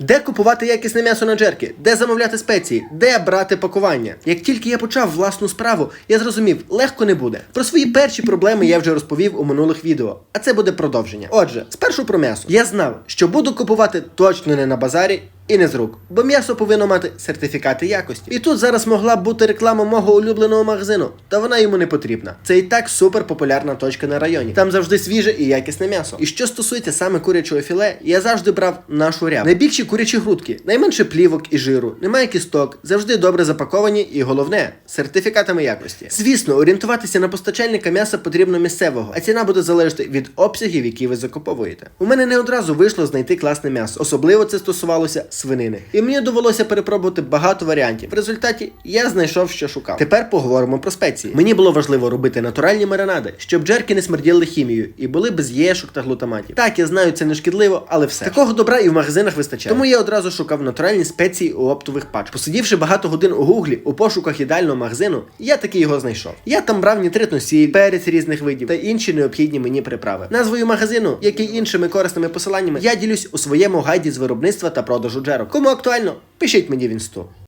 Де купувати якісне м'ясо на джерки? Де замовляти спеції? Де брати пакування? Як тільки я почав власну справу, я зрозумів, легко не буде. Про свої перші проблеми я вже розповів у минулих відео, а це буде продовження. Отже, спершу про м'ясо. Я знав, що буду купувати точно не на базарі. І не з рук, бо м'ясо повинно мати сертифікати якості. І тут зараз могла б бути реклама мого улюбленого магазину, та вона йому не потрібна. Це і так супер популярна точка на районі. Там завжди свіже і якісне м'ясо. І що стосується саме курячого філе, я завжди брав нашу ряб. Найбільші курячі грудки, найменше плівок і жиру, немає кісток, завжди добре запаковані і головне сертифікатами якості. Звісно, орієнтуватися на постачальника м'яса потрібно місцевого, а ціна буде залежати від обсягів, які ви закуповуєте. У мене не одразу вийшло знайти класне м'ясо, особливо це стосувалося свинини. І мені довелося перепробувати багато варіантів. В результаті я знайшов, що шукав. Тепер поговоримо про спеції. Мені було важливо робити натуральні маринади, щоб джерки не смерділи хімією і були без єшок та глутаматів. Так, я знаю, це не шкідливо, але все. Такого добра і в магазинах вистачає. Тому я одразу шукав натуральні спеції у оптових пачках. Посидівши багато годин у гуглі у пошуках ідеального магазину, я таки його знайшов. Я там брав нітритну сіль, перець різних видів та інші необхідні мені приправи. Назвою магазину, як і іншими корисними посиланнями, я ділюсь у своєму гайді з виробництва та продажу джерок. Кому актуально, пишіть мені в інсту.